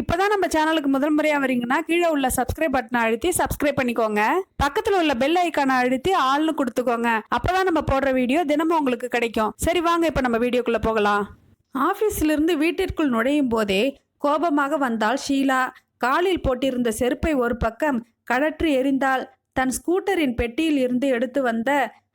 இப்போதான் நம்ம சேனலுக்கு முதல் முறையாக வரீங்கன்னா கீழே உள்ள சப்ஸ்கிரைப் பட்டனை அழுத்தி சப்ஸ்கிரைப் பண்ணிக்கோங்க. பக்கத்தில் உள்ள பெல் ஐக்கானை அழுத்தி ஆள்னு கொடுத்துக்கோங்க. அப்போதான் நம்ம போடுற வீடியோ தினமும் உங்களுக்கு கிடைக்கும். சரி வாங்க இப்போ நம்ம வீடியோக்குள்ளே போகலாம். ஆஃபீஸிலிருந்து இருந்து வீட்டிற்குள் நுழையும் போதே கோபமாக வந்தாள் ஷீலா. காலில் போட்டிருந்த செருப்பை ஒரு பக்கம் கழற்றி எறிந்தாள். தன் ஸ்கூட்டரின் பெட்டியில் இருந்து எடுத்து வந்த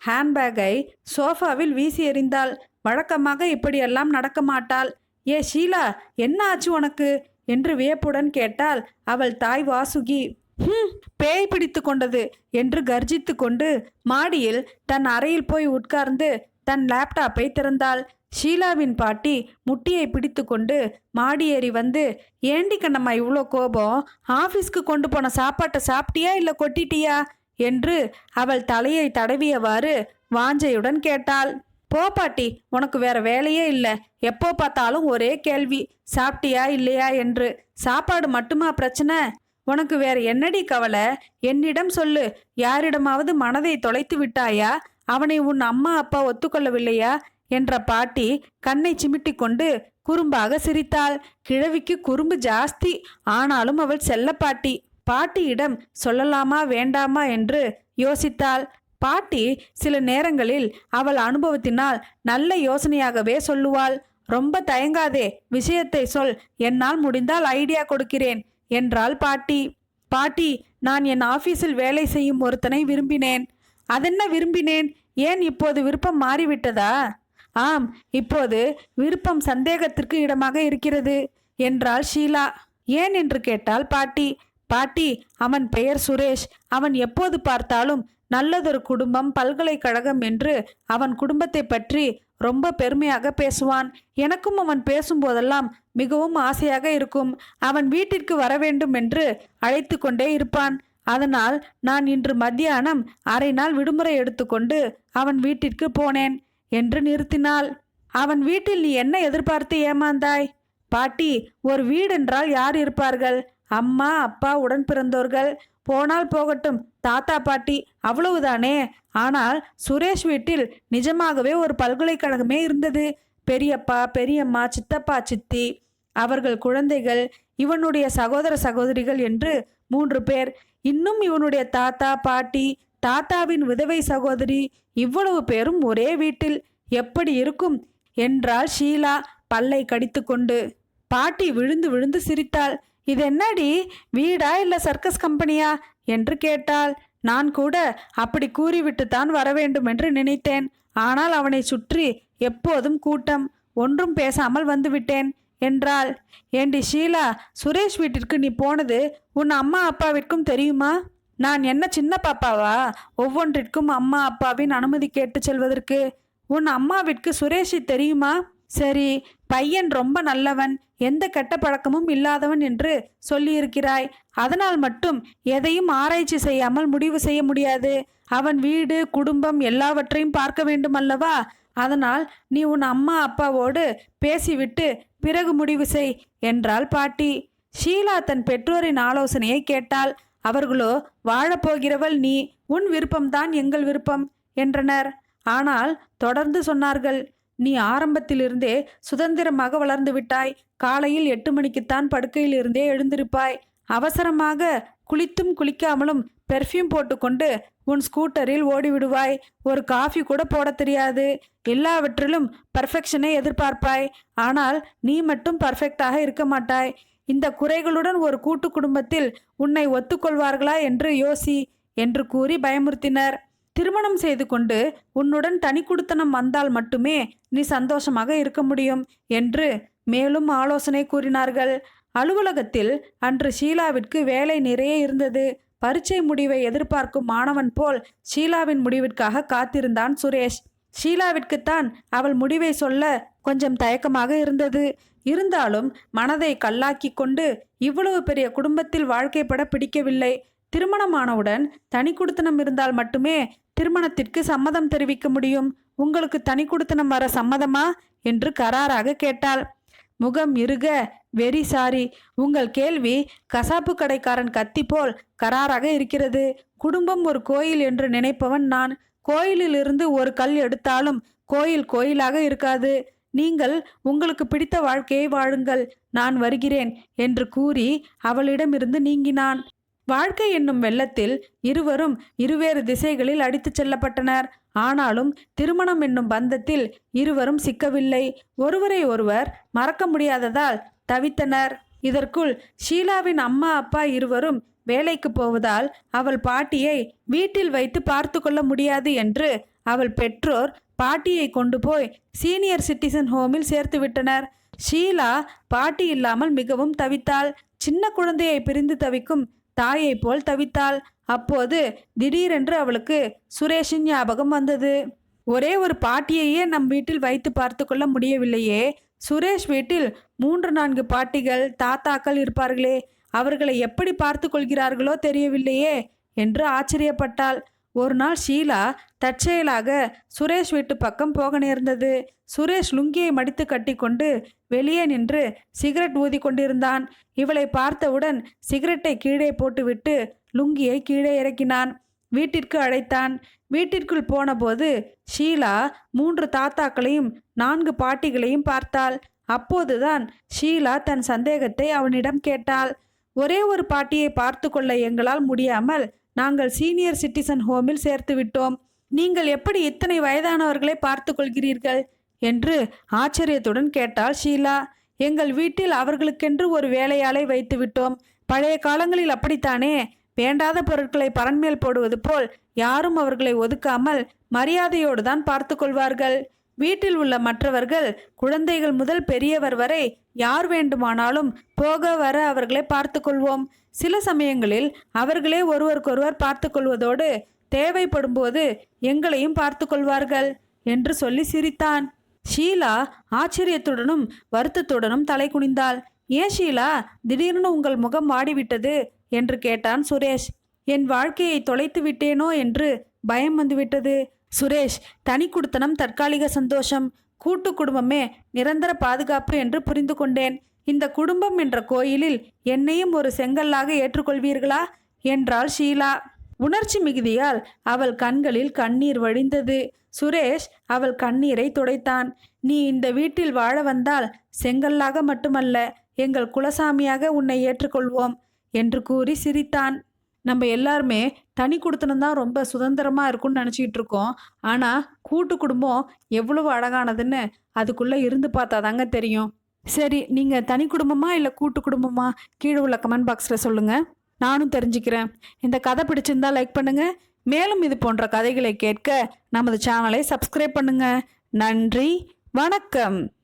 ஹேண்ட்பேக்கை சோஃபாவில் வீசி எறிந்தாள். வழக்கமாக இப்படியெல்லாம் நடக்க மாட்டாள். ஏ ஷீலா என்ன ஆச்சு உனக்கு? என்று வியப்புடன் கேட்டாள் அவள் தாய் வாசுகி ஹம் பேய் பிடித்து கொண்டது என்று கர்ஜித்து கொண்டு மாடியில் தன் அறையில் போய் உட்கார்ந்து தன் லேப்டாப்பை திறந்தாள். ஷீலாவின் பாட்டி முட்டியை பிடித்து கொண்டு மாடி ஏறி வந்து ஏண்டி கண்ணம்மா இவ்வளோ கோபம்? ஆஃபீஸ்க்கு கொண்டு போன சாப்பாட்டை சாப்பிட்டியா இல்லை கொட்டிட்டியா? என்று அவள் தலையை தடவியவாறு வாஞ்சையுடன் கேட்டாள். போ பாட்டி உனக்கு வேற வேலையே இல்லை. எப்போ பார்த்தாலும் ஒரே கேள்வி சாப்பிட்டியா இல்லையா என்று. சாப்பாடு மட்டுமா பிரச்சனை? உனக்கு வேற என்னடி கவலை? என்னிடம் சொல்லு. யாரிடமாவது மனதை தொலைத்து விட்டாயா? அவனை உன் அம்மா அப்பா ஒத்துக்கொள்ளவில்லையா? என்ற பாட்டி கண்ணை சிமிட்டி கொண்டு குறும்பாக சிரித்தாள். கிழவிக்கு குறும்பு ஜாஸ்தி. ஆனாலும் அவள் செல்லப்பாட்டி பாட்டியிடம் சொல்லலாமா வேண்டாமா என்று யோசித்தாள். பாட்டி சில நேரங்களில் அவள் அனுபவத்தினால் நல்ல யோசனையாகவே சொல்லுவாள். ரொம்ப தயங்காதே விஷயத்தை சொல். என்னால் முடிந்தால் ஐடியா கொடுக்கிறேன் என்றாள் பாட்டி. பாட்டி நான் என் ஆபீஸில் வேலை செய்யும் ஒருத்தனை விரும்பினேன். அதென்ன விரும்பினேன்? ஏன் இப்போது விருப்பம் மாறிவிட்டதா? ஆம் இப்போது விருப்பம் சந்தேகத்திற்கு இடமாக இருக்கிறது என்றாள் ஷீலா. ஏன்? என்று கேட்டாள் பாட்டி. பாட்டி அவன் பெயர் சுரேஷ். அவன் எப்போது பார்த்தாலும் நல்லதொரு குடும்பம் பல்கலைக்கழகம் என்று அவன் குடும்பத்தை பற்றி ரொம்ப பெருமையாக பேசுவான். எனக்கும் அவன் பேசும்போதெல்லாம் மிகவும் ஆசையாக இருக்கும். அவன் வீட்டிற்கு வர வேண்டும் என்று அழைத்து கொண்டே இருப்பான். அதனால் நான் இன்று மத்தியானம் அரை நாள் விடுமுறை எடுத்துக்கொண்டு அவன் வீட்டிற்கு போனேன் என்று நிறுத்தினாள். அவன் வீட்டில் நீ என்ன எதிர்பார்த்து ஏமாந்தாய்? பாட்டி ஒரு வீடென்றால் யார் இருப்பார்கள்? அம்மா அப்பா உடன் பிறந்தோர்கள். போனால் போகட்டும். தாத்தா பாட்டி அவ்வளவுதானே? ஆனால் சுரேஷ் வீட்டில் நிஜமாகவே ஒரு பல்கலைக்கழகமே இருந்தது. பெரியப்பா பெரியம்மா சித்தப்பா சித்தி அவர்கள் குழந்தைகள் இவனுடைய சகோதர சகோதரிகள் என்று மூன்று பேர். இன்னும் இவனுடைய தாத்தா பாட்டி தாத்தாவின் விதவை சகோதரி இவ்வளவு பேரும் ஒரே வீட்டில். எப்படி இருக்கும்? என்றாள் ஷீலா பல்லை கடித்துக்கொண்டு. பாட்டி விழுந்து விழுந்து சிரித்தாள். இது என்னடி வீடா இல்லை சர்க்கஸ் கம்பெனியா என்று கேட்டாள். நான் கூட அப்படி கூறிவிட்டு தான் வர வேண்டும் என்று நினைத்தேன். ஆனால் அவனை சுற்றி எப்போதும் கூட்டம். ஒன்றும் பேசாமல் வந்துவிட்டேன் என்றாள். ஏண்டி ஷீலா சுரேஷ் வீட்டிற்கு நீ போனது உன் அம்மா அப்பாவிற்கும் தெரியுமா? நான் என்ன சின்ன பாப்பாவா? ஒவ்வொன்றிற்கும் அம்மா அப்பாவின் அனுமதி கேட்டு செல்வதற்கு உன் அம்மாவிற்கு சுரேஷை தெரியுமா? சரி பையன் ரொம்ப நல்லவன் எந்த கெட்ட பழக்கமும் இல்லாதவன் என்று சொல்லியிருக்கிறாய். அதனால் மட்டும் எதையும் ஆராய்ச்சி செய்யாமல் முடிவு செய்ய முடியாது. அவன் வீடு குடும்பம் எல்லாவற்றையும் பார்க்க வேண்டும் அல்லவா அதனால் நீ உன் அம்மா அப்பாவோடு பேசிவிட்டு பிறகு முடிவு செய் என்றாள் பாட்டி. ஷீலா தன் பெற்றோரின் ஆலோசனையை கேட்டாள். அவர்களோ வாழப்போகிறவள் நீ உன் விருப்பம்தான் எங்கள் விருப்பம் என்றனர். ஆனால் தொடர்ந்து சொன்னார்கள் நீ ஆரம்பத்திலிருந்தே சுதந்திரமாக வளர்ந்து விட்டாய். காலையில் எட்டு மணிக்குத்தான் படுக்கையில் இருந்தே எழுந்திருப்பாய். அவசரமாக குளித்தும் குளிக்காமலும் பெர்ஃப்யூம் போட்டுக்கொண்டு உன் ஸ்கூட்டரில் ஓடிவிடுவாய். ஒரு காஃபி கூட போட தெரியாது. எல்லாவற்றிலும் பர்ஃபெக்ஷனை எதிர்பார்ப்பாய். ஆனால் நீ மட்டும் பர்ஃபெக்டாக இருக்க மாட்டாய். இந்த குறைகளுடன் ஒரு கூட்டு குடும்பத்தில் உன்னை ஒத்துக்கொள்வார்களா என்று யோசி என்று கூறி பயமுறுத்தினர். திருமணம் செய்து கொண்டு உன்னுடன் தனி குடுத்தனம் வந்தால் மட்டுமே நீ சந்தோஷமாக இருக்க முடியும் என்று மேலும் ஆலோசனை கூறினார்கள். அலுவலகத்தில் அன்று ஷீலாவிற்கு வேலை நிறைய இருந்தது. பரீட்சை முடிவை எதிர்பார்க்கும் மாணவன் போல் ஷீலாவின் முடிவிற்காக காத்திருந்தான் சுரேஷ். ஷீலாவிற்குத்தான் அவள் முடிவை சொல்ல கொஞ்சம் தயக்கமாக இருந்தது. இருந்தாலும் மனதை கல்லாக்கி கொண்டு இவ்வளவு பெரிய குடும்பத்தில் வாழ்க்கைப்பட பிடிக்கவில்லை. திருமணமானவுடன் தனி குடுத்தனம் இருந்தால் மட்டுமே திருமணத்திற்கு சம்மதம் தெரிவிக்க முடியும்? உங்களுக்கு தனி குடுத்தனம் வர சம்மதமா? என்று கராராக கேட்டாள். முகம் இறுக வெரி சாரி. உங்கள் கேள்வி கசாப்பு கடைக்காரன் கத்தி போல் கராராக இருக்கிறது. குடும்பம் ஒரு கோயில் என்று நினைப்பவன் நான். கோயிலிலிருந்து ஒரு கல் எடுத்தாலும் கோயில் கோயிலாக இருக்காது. நீங்கள் உங்களுக்கு பிடித்த வாழ்க்கையை வாழுங்கள். நான் வருகிறேன் என்று கூறி அவளிடமிருந்து நீங்கினான். வாழ்க்கை என்னும் வெள்ளத்தில் இருவரும் இருவேறு திசைகளில் அடித்துச் செல்லப்பட்டனர். ஆனாலும் திருமணம் என்னும் பந்தத்தில் இருவரும் சிக்கவில்லை. ஒருவரை ஒருவர் மறக்க முடியாததால் தவித்தனர். இதற்குள் ஷீலாவின் அம்மா அப்பா இருவரும் வேலைக்கு போவதால் அவள் பாட்டியை வீட்டில் வைத்து பார்த்து கொள்ள முடியாது என்று அவள் பெற்றோர் பாட்டியை கொண்டு போய் சீனியர் சிட்டிசன் ஹோமில் சேர்த்து விட்டனர். ஷீலா பாட்டி இல்லாமல் மிகவும் தவித்தாள். சின்ன குழந்தையை பிரிந்து தவிக்கும் தாயைப் போல் தவித்தாள். அப்போது திடீரென்று அவளுக்கு சுரேஷின் ஞாபகம் வந்தது. ஒரே ஒரு பாட்டியையே நம் வீட்டில் வைத்து பார்த்து கொள்ள முடியவில்லையே. சுரேஷ் வீட்டில் மூன்று நான்கு பாட்டிகள் தாத்தாக்கள் இருப்பார்களே. அவர்களை எப்படி பார்த்து கொள்கிறார்களோ தெரியவில்லையே என்று ஆச்சரியப்பட்டாள். ஒரு நாள் ஷீலா தற்செயலாக சுரேஷ் வீட்டு பக்கம் போக நேர்ந்தது. சுரேஷ் லுங்கியை மடித்து கட்டிக்கொண்டு வெளியே நின்று சிகரெட் ஊதி கொண்டிருந்தான். இவளை பார்த்தவுடன் சிகரெட்டை கீழே போட்டுவிட்டு லுங்கியை கீழே இறக்கினான். வீட்டிற்கு அழைத்தான். வீட்டிற்குள் போனபோது ஷீலா மூன்று தாத்தாக்களையும் நான்கு பாட்டிகளையும் பார்த்தாள். அப்போதுதான் ஷீலா தன் சந்தேகத்தை அவனிடம் கேட்டாள். ஒரே ஒரு பாட்டியை பார்த்து கொள்ள எங்களால் முடியாமல் நாங்கள் சீனியர் சிட்டிசன் ஹோமில் சேர்த்து விட்டோம். நீங்கள் எப்படி இத்தனை வயதானவர்களை பார்த்து கொள்கிறீர்கள்? என்று ஆச்சரியத்துடன் கேட்டாள் ஷீலா. எங்கள் வீட்டில் அவர்களுக்கென்று ஒரு வேலையாளை வைத்து விட்டோம். பழைய காலங்களில் அப்படித்தானே? வேண்டாத பொருட்களை பரன்மேல் போடுவது போல் யாரும் அவர்களை ஒதுக்காமல் மரியாதையோடு தான் பார்த்து கொள்வார்கள். வீட்டில் உள்ள மற்றவர்கள் குழந்தைகள் முதல் பெரியவர் வரை யார் வேண்டுமானாலும் போக வர அவர்களை பார்த்து கொள்வோம் சில சமயங்களில் அவர்களே ஒருவருக்கொருவர் பார்த்து கொள்வதோடு தேவைப்படும் போது எங்களையும் பார்த்து கொள்வார்கள் என்று சொல்லி சிரித்தான். ஷீலா ஆச்சரியத்துடனும் வருத்தத்துடனும் தலை குனிந்தாள். ஏன் ஷீலா? திடீர்னு உங்கள் முகம் வாடிவிட்டது என்று கேட்டான் சுரேஷ். என் வாழ்க்கையை தொலைத்து விட்டேனோ? என்று பயம் வந்துவிட்டது. சுரேஷ் தனி குடுத்தனம் தற்காலிக சந்தோஷம். கூட்டு குடும்பமே நிரந்தர பாதுகாப்பு என்று புரிந்து கொண்டேன். இந்த குடும்பம் என்ற கோயிலில் என்னையும் ஒரு செங்கல்லாக ஏற்றுக்கொள்வீர்களா? என்றாள் ஷீலா. உணர்ச்சி மிகுதியால் அவள் கண்களில் கண்ணீர் வழிந்தது. சுரேஷ் அவள் கண்ணீரை துடைத்தான். நீ இந்த வீட்டில் வாழ வந்தால் செங்கல்லாக மட்டுமல்ல எங்கள் குலசாமியாக உன்னை ஏற்றுக்கொள்வோம் என்று கூறி சிரித்தான். நம்ம எல்லாருமே தனி குடுத்தனம் தான் ரொம்ப சுதந்திரமா இருக்கும்னு நினச்சிக்கிட்டு இருக்கோம். ஆனால் கூட்டு குடும்பம் எவ்வளவு அழகானதுன்னு அதுக்குள்ளே இருந்து பார்த்தா தாங்க தெரியும். சரி நீங்கள் தனி குடும்பமா இல்லை கூட்டு குடும்பமா? கீழே உள்ள கமெண்ட் பாக்ஸில் சொல்லுங்கள் நானும் தெரிஞ்சுக்கிறேன். இந்த கதை பிடிச்சிருந்தா லைக் பண்ணுங்க. மேலும் இது போன்ற கதைகளை கேட்க நமது சேனலை சப்ஸ்கிரைப் பண்ணுங்க. நன்றி. வணக்கம்.